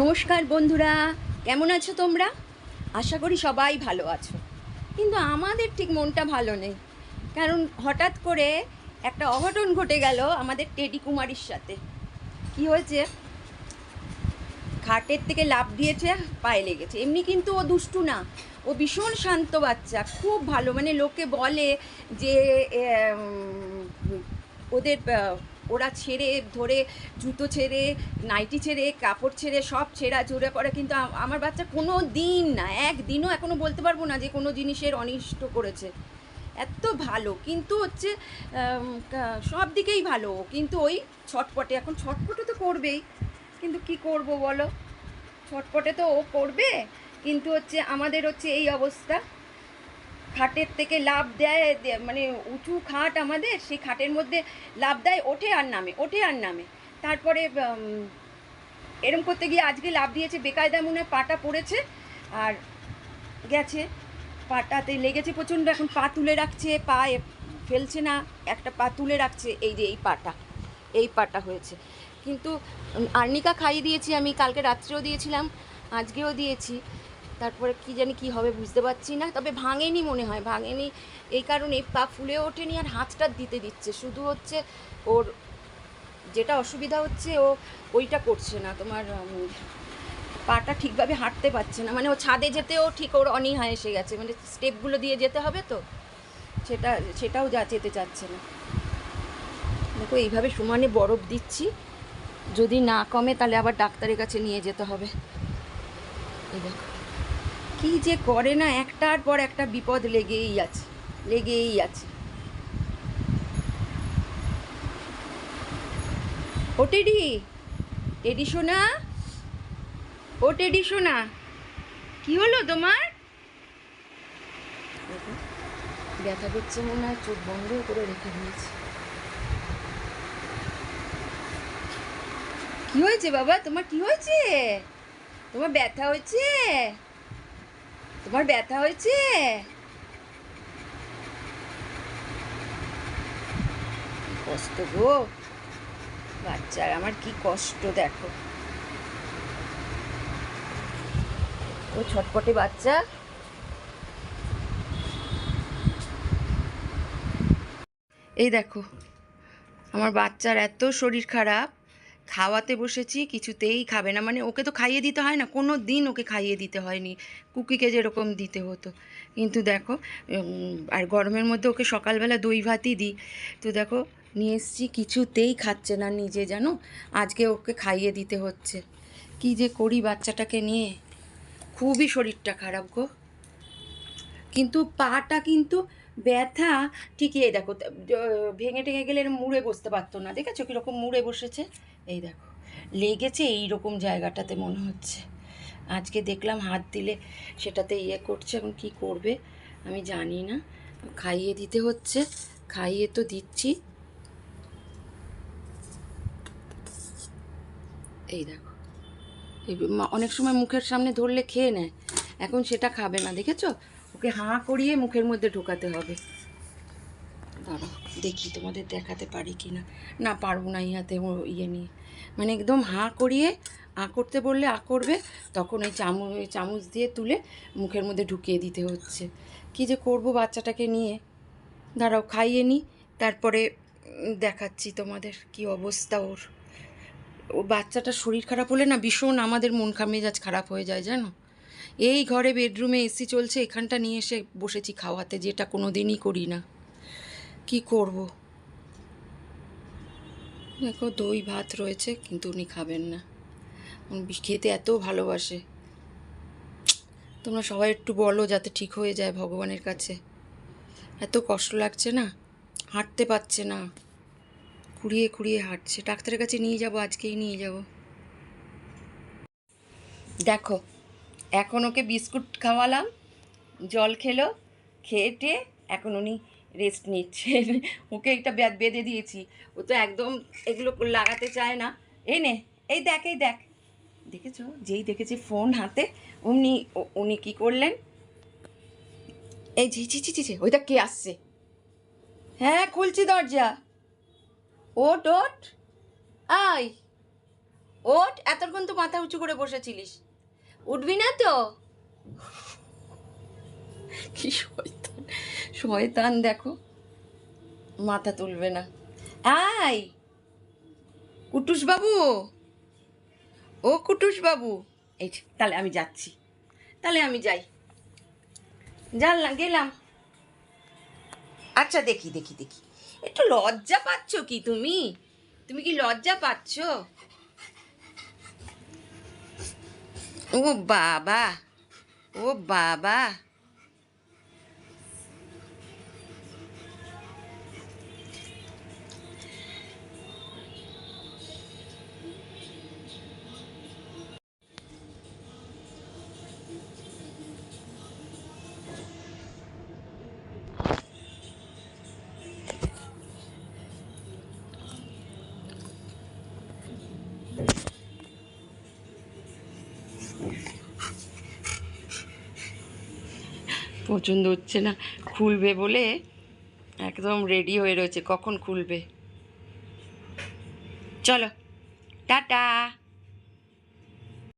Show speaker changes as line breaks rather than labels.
নমস্কার বন্ধুরা, কেমন আছো তোমরা? আশা করি সবাই ভালো আছো। কিন্তু আমাদের ঠিক মনটা ভালো নেই। কারণ হঠাৎ করে একটা অঘটন ঘটে গেল আমাদের টেডি কুমারীর সাথে। কি হয়েছে? খাটের থেকে লাভ দিয়েছে, পায়ে লেগেছে। এমনি কিন্তু ও দুষ্টু না। ও ভীষণ শান্ত বাচ্চা, খুব ভালো। মানে লোকে বলে যে ওদের ওরা ছেড়ে, ধরে জুতো ছেড়ে, নাইটি ছেড়ে, কাপড় ছেড়ে, সব ছেঁড়া জোরে করে। কিন্তু আমার বাচ্চা কোনো দিন না, একদিনও এখনও বলতে পারব না যে কোনো জিনিসের অনিষ্ট করেছে। এত ভালো। কিন্তু হচ্ছে সব দিকেই ভালো। কিন্তু ওই ছটপটে, এখন ছটপটে তো করবেই। কিন্তু কি করব বলো? ছটপটে তো ও করবে। কিন্তু হচ্ছে আমাদের হচ্ছে এই অবস্থা। খাটের থেকে লাভ দেয় মানে উঁচু খাট আমাদের, সেই খাটের মধ্যে লাভ দেয়, ওঠে আর নামে, ওঠে আর নামে। তারপরে এরম করতে গিয়ে আজকে লাভ দিয়েছে, বেকায়দা মনে পাটা পড়েছে আর গেছে। পাটাতে লেগেছে প্রচণ্ড, এখন পা তুলে রাখছে পা ফেলছে না, একটা পা তুলে রাখছে, এই যে এই পাটা এই পাটা হয়েছে। কিন্তু আর্নিকা খাইয়ে দিয়েছি আমি, কালকে রাত্রেও দিয়েছিলাম, আজকেও দিয়েছি। তারপরে কি জানি কি হবে বুঝতে পারছি না, তবে ভাঙেনি মনে হয়, ভাঙেনি এই কারণে পা ফুলে ওঠেনি আর হাতটা দিতে দিচ্ছে, শুধু হচ্ছে ওর যেটা অসুবিধা হচ্ছে ও ওইটা করছে না, তোমার পাটা ঠিকভাবে হাঁটতে পারছে না মানে ও ছাদে যেতেও ঠিক ওর অনীহা এসে গেছে মানে স্টেপগুলো দিয়ে যেতে হবে তো, সেটা, সেটাও যা যেতে চাচ্ছে না। দেখো, এইভাবে সমানে বরফ দিচ্ছি, যদি না কমে তাহলে আবার ডাক্তারের কাছে নিয়ে যেতে হবে। এই দেখো। কি যে করে না, একটার পর একটা বিপদ লেগেই আছে লেগেই আছে। ও টেডি টেডি সোনা, ও টেডি সোনা, কি হলো তোমার? ব্যথা করছে মনে হয়, চোখ বন্ধ করে রেখে দিয়েছে। কি হয়েছে বাবা? তোমার কি হয়েছে? তোমার ব্যথা হয়েছে? তোমার ব্যথা হয়েছে? কষ্ট গো। বাচ্চার আমার কি কষ্ট, দেখো। ও ছটপটে বাচ্চা। এই দেখো, আমার বাচ্চার এত শরীর খারাপ। খাওয়াতে বসেছি, কিছুতেই খাবে না। মানে ওকে তো খাইয়ে দিতে হয় না, কোনো দিন ওকে খাইয়ে দিতে হয়নি। কুকিকে যেরকম দিতে হতো। কিন্তু দেখো আর গরমের মধ্যে ওকে সকালবেলা দই ভাতই দিই। তো দেখো, নিয়ে এসছি, কিছুতেই খাচ্ছে না নিজে, জানো? আজকে ওকে খাইয়ে দিতে হচ্ছে। কি যে করি বাচ্চাটাকে নিয়ে। খুবই শরীরটা খারাপ গো। কিন্তু পাটা কিন্তু ব্যথা ঠিকই এই দেখো ভেঙে টেঙে গেলে মুড়ে বসতে পারতো না, দেখেছ কীরকম মুড়ে বসেছে? এই দেখো, লেগেছে এই রকম জায়গাটাতে মনে হচ্ছে। আজকে দেখলাম হাত দিলে সেটাতে ইয়ে করছে, এখন কি করবে আমি জানি না। খাইয়ে দিতে হচ্ছে, খাইয়ে তো দিচ্ছি। এই দেখো অনেক সময় মুখের সামনে ধরলে খেয়ে নেয়, এখন সেটা খাবে না, দেখেছ? ওকে হাঁ করিয়ে মুখের মধ্যে ঢোকাতে হবে। দাঁড়াও দেখি তোমাদের দেখাতে পারি কি না না পারব না ইহাতে ও ইয়ে নিয়ে। মানে একদম হাঁ করিয়ে আ করতে বললে আ করবে তখন ওই চামচ চামচ দিয়ে তুলে মুখের মধ্যে ঢুকিয়ে দিতে হচ্ছে। কি যে করব বাচ্চাটাকে নিয়ে? দাঁড়াও খাইয়ে নিই তারপরে দেখাচ্ছি তোমাদের কি অবস্থা ওর। ও বাচ্চাটার শরীর খারাপ হলে না ভীষণ আমাদের মন মেজাজ খারাপ হয়ে যায় জানো? এই ঘরে বেডরুমে এসি চলছে, এখানটা নিয়ে এসে বসেছি খাওয়াতে, যেটা কোনো দিনই করি না। কি করব? দেখো, দই, ভাত রয়েছে, কিন্তু উনি খাবেন না। উনি খেতে এত ভালোবাসে। তোমরা সবাই একটু বলো, যাতে ঠিক হয়ে যায় ভগবানের কাছে। এত কষ্ট লাগছে না? হাঁটতে পারছে না। খুঁড়িয়ে খুঁড়িয়ে হাঁটছে। ডাক্তারের কাছে নিয়ে যাব, আজকেই নিয়ে যাব। দেখো এখন ওকে বিস্কুট খাওয়ালাম, জল খেলো খেয়েটে এখন উনি রেস্ট নিচ্ছে। ওকে ব্যাগ বেঁধে দিয়েছি। ও তো একদম এগুলো লাগাতে চায় না। এই নে, এই দেখ এই দেখ। দেখেছ? যেই দেখেছি ফোন হাতে ও- উনি কি করলেন? এই ঝি ঝি ঝি ঝি ওইটা কে আসছে? হ্যাঁ খুলছি দরজা। ওট ওট। আই ওঠ এতক্ষণ তো মাথা উঁচু করে বসেছিলিস। উঠবি না তো? কি শয়তান শয়তান দেখো, মাথা তুলবে না। আই কুটুস বাবু ও কুটুস বাবু এই তাহলে আমি যাচ্ছি। তাহলে আমি যাই। জানলাম, গেলাম। আচ্ছা দেখি দেখি দেখি। একটু লজ্জা পাচ্ছ কি তুমি? তুমি কি লজ্জা পাচ্ছ? ও বাবা ও বাবা পছন্দ হচ্ছে না খুলবে বলে একদম রেডি হয়ে রয়েছে। কখন খুলবে? চলো টাটা।